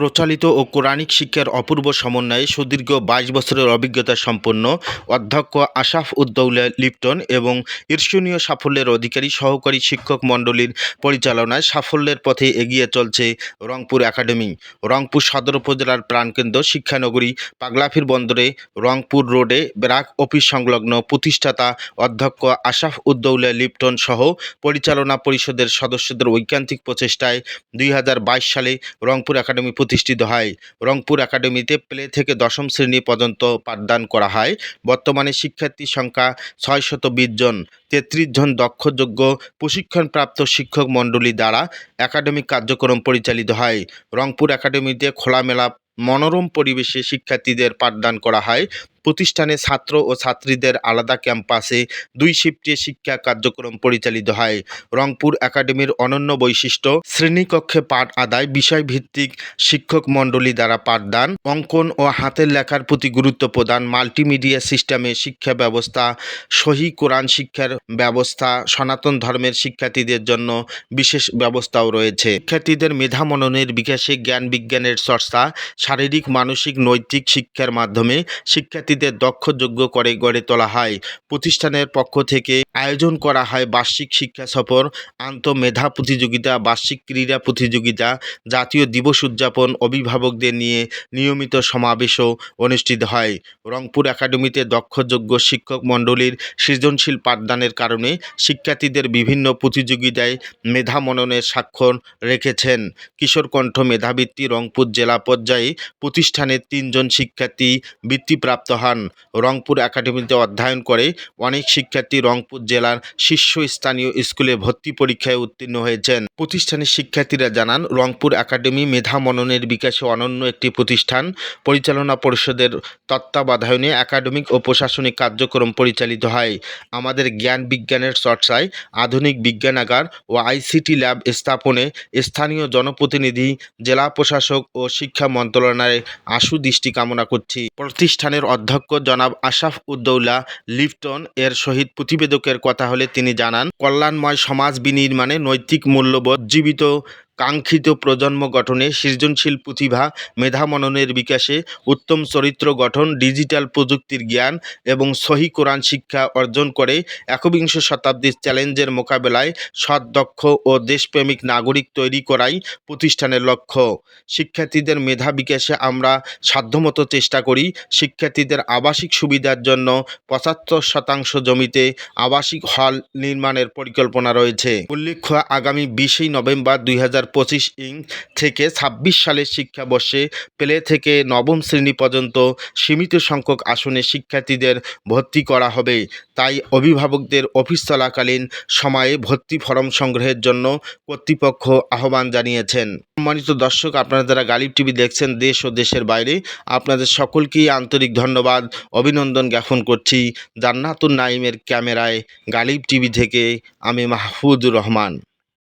প্রচলিত ও কোরআনিক শিক্ষার অপূর্ব সমন্বয়ে সুদীর্ঘ বাইশ বছরের অভিজ্ঞতা সম্পন্ন অধ্যক্ষ আশাফ উদ্দৌলা লিপ্টন এবং ঈর্ষণীয় সাফল্যের অধিকারী সহকারী শিক্ষক মণ্ডলীর পরিচালনায় সাফল্যের পথে এগিয়ে চলছে রংপুর একাডেমি। রংপুর সদর উপজেলার প্রাণকেন্দ্র শিক্ষানগরী পাগলাফির বন্দরে রংপুর রোডে ব্রাক অফিস সংলগ্ন প্রতিষ্ঠাতা অধ্যক্ষ আশাফ উদ্দৌলা লিপ্টন সহ পরিচালনা পরিষদের সদস্যদের ঐকান্তিক প্রচেষ্টায় দুই হাজার বাইশ সালে রংপুর একাডেমি প্রতিষ্ঠিত হয়। রংপুর একাডেমিতে প্লে থেকে দশম শ্রেণি পর্যন্ত পাঠদান করা হয়। বর্তমানে শিক্ষার্থীর সংখ্যা ছয়শত বিশ জন। তেত্রিশ জন দক্ষযোগ্য প্রশিক্ষণপ্রাপ্ত শিক্ষক মণ্ডলী দ্বারা একাডেমিক কার্যক্রম পরিচালিত হয়। রংপুর একাডেমিতে খোলামেলা মনোরম পরিবেশে শিক্ষার্থীদের পাঠদান করা হয়। প্রতিষ্ঠানে ছাত্র ও ছাত্রীদের আলাদা ক্যাম্পাসে দুই শিফটে শিক্ষা কার্যক্রম পরিচালিত হয়। রংপুর একাডেমির অনন্য বৈশিষ্ট্য, শ্রেণীকক্ষে পাঠ আদায়, বিষয়ভিত্তিক শিক্ষক মণ্ডলী দ্বারা পাঠদান, অঙ্কন ও হাতের লেখার প্রতি গুরুত্ব প্রদান, মাল্টিমিডিয়া সিস্টেমে শিক্ষা ব্যবস্থা, সহি কোরআন শিক্ষার ব্যবস্থা, সনাতন ধর্মের শিক্ষার্থীদের জন্য বিশেষ ব্যবস্থাও রয়েছে। শিক্ষার্থীদের মেধা মননের বিকাশে জ্ঞান বিজ্ঞানের চর্চা শারীরিক, মানসিক, নৈতিক শিক্ষার মাধ্যমে শিক্ষার্থীদের দক্ষ, যোগ্য করে গড়ে তোলা হয়। প্রতিষ্ঠানের পক্ষ থেকে আয়োজন করা হয় বার্ষিক শিক্ষা সফর, আন্তঃমেধা প্রতিযোগিতা, বার্ষিক ক্রীড়া প্রতিযোগিতা, জাতীয় দিবস উদযাপন, অভিভাবকদের নিয়ে নিয়মিত সমাবেশও অনুষ্ঠিত হয়। রংপুর একাডেমিতে দক্ষযোগ্য শিক্ষক মণ্ডলীর সৃজনশীল পাঠদানের কারণে শিক্ষার্থীদের বিভিন্ন প্রতিযোগিতায় মেধা মননের স্বাক্ষর রেখেছেন। কিশোর কণ্ঠ মেধাবৃত্তি রংপুর জেলা পর্যায়ে প্রতিষ্ঠানের তিনজন শিক্ষার্থী বৃত্তিপ্রাপ্ত হন। রংপুর একাডেমিতে অধ্যয়ন করে অনেক শিক্ষার্থী রংপুর জেলার শীর্ষস্থানীয় স্কুলে ভর্তি পরীক্ষায় উত্তীর্ণ হয়েছেন। প্রতিষ্ঠানের শিক্ষার্থীরা জানান, রংপুর একাডেমি মেধা মননের বিকাশে অনন্য একটি প্রতিষ্ঠান। পরিচালনা পরিষদের তত্ত্বাবধানে একাডেমিক ও প্রশাসনিক কার্যক্রম পরিচালিত হয়। আমাদের জ্ঞান বিজ্ঞানের চর্চায় আধুনিক বিজ্ঞানাগার ও আইসিটি ল্যাব স্থাপনে স্থানীয় জনপ্রতিনিধি, জেলা প্রশাসক ও শিক্ষা মন্ত্রণালয়ের আশু দৃষ্টি কামনা করছি। প্রতিষ্ঠানের অধ্যক্ষ জনাব আশাফ উদ্দৌলা লিফটন এর সহিত প্রতিবেদকের কথা হলে তিনি জানান, কল্যাণময় সমাজ বিনির্মাণে নৈতিক মূল্যবোধ, জীবিত কাঙ্ক্ষিত প্রজন্ম গঠনে সৃজনশীল প্রতিভা, মেধা মননের বিকাশে উত্তম চরিত্র গঠন, ডিজিটাল প্রযুক্তির জ্ঞান এবং সহি কোরআন শিক্ষা অর্জন করে একবিংশ শতাব্দীর চ্যালেঞ্জের মোকাবেলায় সৎ, দক্ষ ও দেশপ্রেমিক নাগরিক তৈরি করাই প্রতিষ্ঠানের লক্ষ্য। শিক্ষার্থীদের মেধা বিকাশে আমরা সাধ্যমতো চেষ্টা করি শিক্ষার্থীদের আবাসিক সুবিধার জন্য পঁচাত্তর শতাংশ জমিতে আবাসিক হল নির্মাণের পরিকল্পনা রয়েছে। উল্লেখ্য, আগামী বিশেই নভেম্বর দুই হাজার পঁচিশ ইং থেকে ছাব্বিশ সালের শিক্ষাবর্ষে প্লে থেকে নবম শ্রেণি পর্যন্ত সীমিত সংখ্যক আসনে শিক্ষার্থীদের ভর্তি করা হবে। তাই অভিভাবকদের অফিস চলাকালীন সময়ে ভর্তি ফরম সংগ্রহের জন্য কর্তৃপক্ষ আহ্বান জানিয়েছেন। সম্মানিত দর্শক, আপনারা যারা গালিব টিভি দেখছেন দেশ ও দেশের বাইরে, আপনাদের সকলকেই আন্তরিক ধন্যবাদ, অভিনন্দন জ্ঞাপন করছি জান্নাতুন নাইমের ক্যামেরায় গালিব টিভি থেকে আমি মাহফুজুর রহমান।